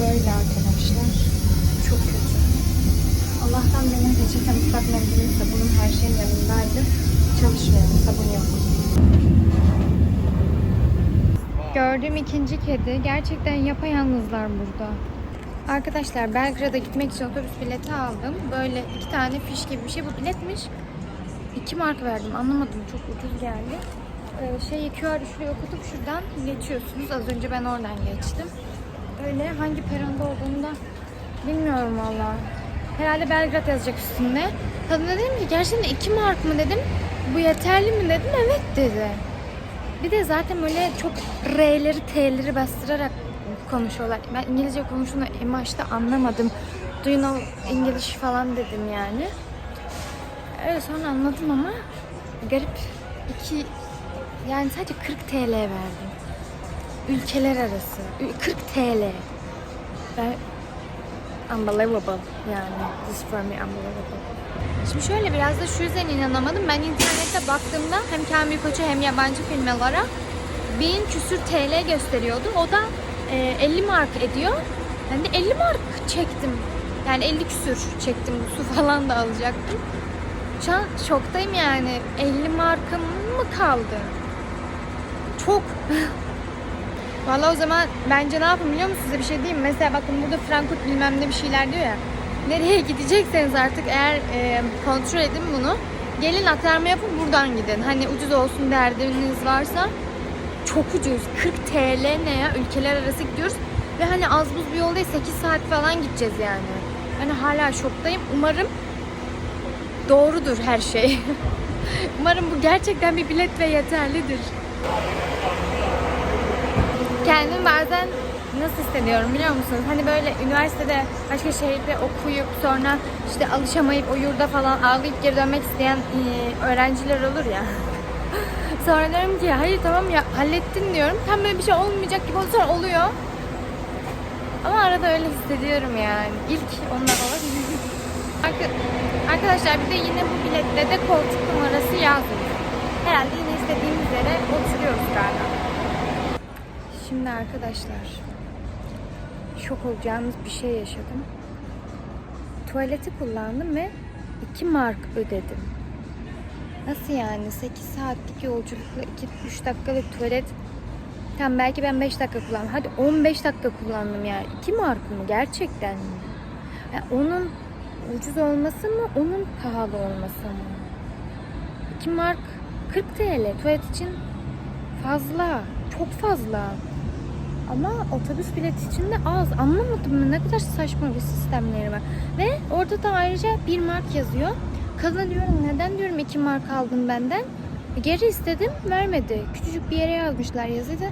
Böyle arkadaşlar. Çok kötü. Allah'tan benim peçete ıslak mendilim sabunum her şeyin yanındaydı. Çalışmıyor. Sabun yok. Gördüğüm ikinci kedi. Gerçekten yapayalnızlar burada. Arkadaşlar Belgrad'a gitmek için otobüs bileti aldım. Böyle iki tane fiş gibi bir şey. Bu biletmiş. İki mark verdim. Anlamadım. Çok ucuz geldi. Ee, şey QR şuraya okutup şuradan geçiyorsunuz. Az önce ben oradan geçtim. Öyle hangi peronda olduğunu da bilmiyorum valla. Herhalde Belgrad yazacak üstünde. Kadına dedim ki gerçekten iki mark mı dedim. Bu yeterli mi dedim. Evet dedi. Bir de zaten böyle çok R'leri T'leri bastırarak konuşuyorlar. Ben İngilizce konuştuğunu en anlamadım. Do you know English falan dedim yani. Öyle sonra anladım ama garip iki yani sadece 40 TL verdim. Ülkeler arası. Ü- 40 TL. Ben unbelievable yani. This for me unbelievable. Şimdi şöyle biraz da şu yüzden inanamadım. Ben internette baktığımda hem Kamil Koç'a hem yabancı filmlere bin küsür TL gösteriyordu. O da e, 50 mark ediyor. Ben de 50 mark çektim. Yani 50 küsür çektim. Su falan da alacaktım. Şu an şoktayım yani. 50 markım mı kaldı? Çok. Vallahi o zaman bence ne yapın biliyor musunuz? Size bir şey diyeyim? Mesela bakın burada Frankfurt bilmem ne bir şeyler diyor ya. Nereye gidecekseniz artık eğer e, kontrol edin bunu. Gelin aktarma yapın buradan gidin. Hani ucuz olsun derdiniz varsa çok ucuz. 40 TL ne ya? Ülkeler arası gidiyoruz. Ve hani az buz bir yol değil 8 saat falan gideceğiz yani. Hani hala şoktayım. Umarım doğrudur her şey. Umarım bu gerçekten bir bilet ve yeterlidir. Kendimi bazen nasıl hissediyorum biliyor musunuz? Hani böyle üniversitede başka şehirde okuyup sonra işte alışamayıp o yurda falan ağlayıp geri dönmek isteyen e, öğrenciler olur ya. sonra diyorum ki hayır tamam ya hallettin diyorum. Tam böyle bir şey olmayacak gibi sonra oluyor. Ama arada öyle hissediyorum yani. İlk onlar. Arka- Arkadaşlar bir de yine bu bilette de koltuk numarası yazmıyor. Herhalde yine istediğimiz yere. Şimdi arkadaşlar şok olacağınız bir şey yaşadım. Tuvaleti kullandım ve 2 mark ödedim. Nasıl yani? 8 saatlik yolculukla 2-3 dakikalık tuvalet Tamam belki ben 5 dakika kullandım. Hadi 15 dakika kullandım yani. 2 mark mı? Gerçekten mi? Yani onun ucuz olması mı? Onun pahalı olması mı? 2 mark 40 TL. Tuvalet için fazla. Çok fazla. Ama otobüs bileti için de az. Anlamadım mı? Ne kadar saçma bir sistemleri var. Ve orada da ayrıca 1 mark yazıyor. Kadına diyorum neden diyorum 2 mark aldın benden. E, Geri istedim vermedi. Küçücük bir yere yazmışlar yazıyı da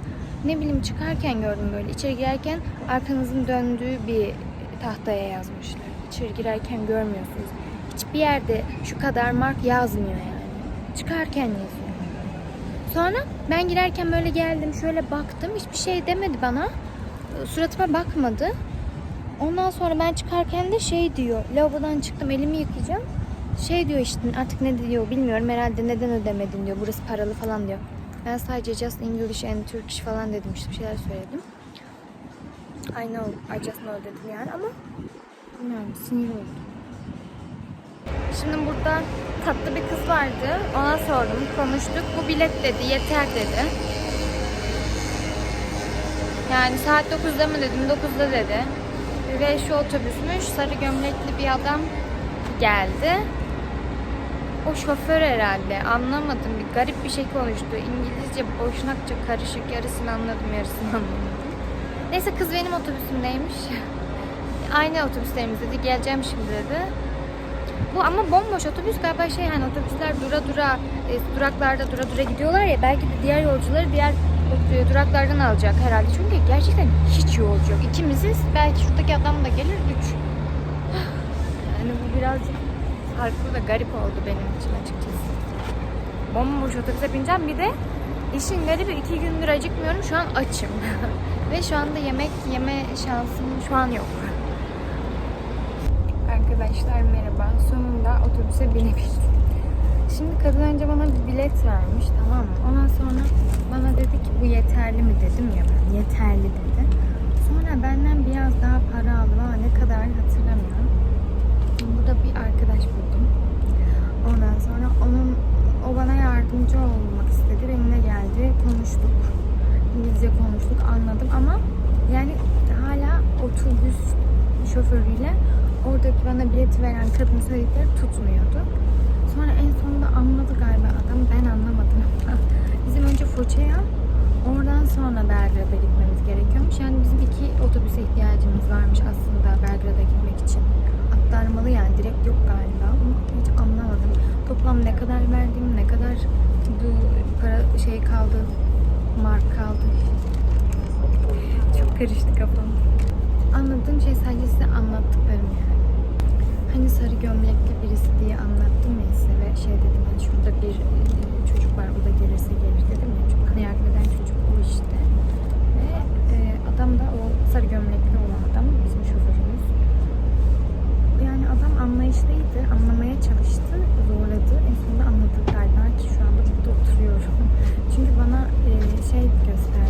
ne bileyim çıkarken gördüm böyle. İçeri girerken arkanızın döndüğü bir tahtaya yazmışlar. İçeri girerken görmüyorsunuz. Hiçbir yerde şu kadar mark yazmıyor yani. Çıkarken yazıyor. Sonra ben girerken böyle geldim şöyle baktım hiçbir şey demedi bana. Suratıma bakmadı. Ondan sonra ben çıkarken de şey diyor. Lavabodan çıktım elimi yıkayacağım. Şey diyor işte artık ne diyor bilmiyorum herhalde neden ödemedin diyor. Burası paralı falan diyor. Ben sadece just English and Turkish falan dedim işte bir şeyler söyledim. I know, I just know dedim yani ama bilmiyorum sinir oldum. Şimdi burada tatlı bir kız vardı. Ona sordum, konuştuk. Bu bilet dedi, yeter dedi. Yani saat 9'da mı dedim, 9'da dedi. Ve şu otobüsmüş, sarı gömlekli bir adam geldi. O şoför herhalde. Anlamadım. Bir garip bir şey konuştu. İngilizce boşnakça karışık. Yarısını anladım, yarısını anlamadım. Neyse kız benim otobüsümdeymiş. Aynı otobüslerimiz dedi. Geleceğim şimdi dedi. Bu ama bomboş otobüs galiba şey hani otobüsler dura dura e, duraklarda dura dura gidiyorlar ya belki de diğer yolcuları diğer e, duraklardan alacak herhalde. Çünkü gerçekten hiç yolcu yok. İkimiziz. Belki şuradaki adam da gelir. Üç. Yani bu birazcık farklı ve garip oldu benim için açıkçası. Bomboş otobüse bineceğim. Bir de işin garibi iki gündür acıkmıyorum. Şu an açım. ve şu anda yemek yeme şansım şu an yok. Arkadaşlar merhaba. Sonunda otobüse binebildim. Şimdi kadın önce bana bir bilet vermiş tamam mı? Ondan sonra bana dedi ki bu yeterli mi dedim ya ben. Yeterli dedi. Sonra benden biraz daha para aldım ama ne kadar hatırlamıyorum. Burada bir arkadaş buldum. Ondan sonra onun o bana yardımcı olmak istedi. Benimle geldi. Konuştuk. İngilizce konuştuk. Anladım ama yani hala otobüs şoförüyle oradaki bana bilet veren kadın söyledikleri tutmuyordu. Sonra en sonunda anladı galiba adam. Ben anlamadım. Bizim önce Foça'ya oradan sonra Belgrad'a gitmemiz gerekiyormuş. Yani bizim iki otobüse ihtiyacımız varmış aslında Belgrad'a gitmek için. Aktarmalı yani direkt yok galiba. Onu hiç anlamadım. Toplam ne kadar verdim, ne kadar para şey kaldı, mark kaldı. Çok karıştı kafam. Anladığım şey sadece size anlattıklarım yani. Hani sarı gömlekli birisi diye anlattım ya size ve şey dedim hani şurada bir e, çocuk var o da gelirse gelir dedim ya. Çok yardım eden çocuk o işte. Ve e, adam da o sarı gömlekli olan adam bizim şoförümüz. Yani adam anlayışlıydı, anlamaya çalıştı, zorladı. En sonunda anladı galiba ki şu anda burada oturuyorum. Çünkü bana e, şey gösterdi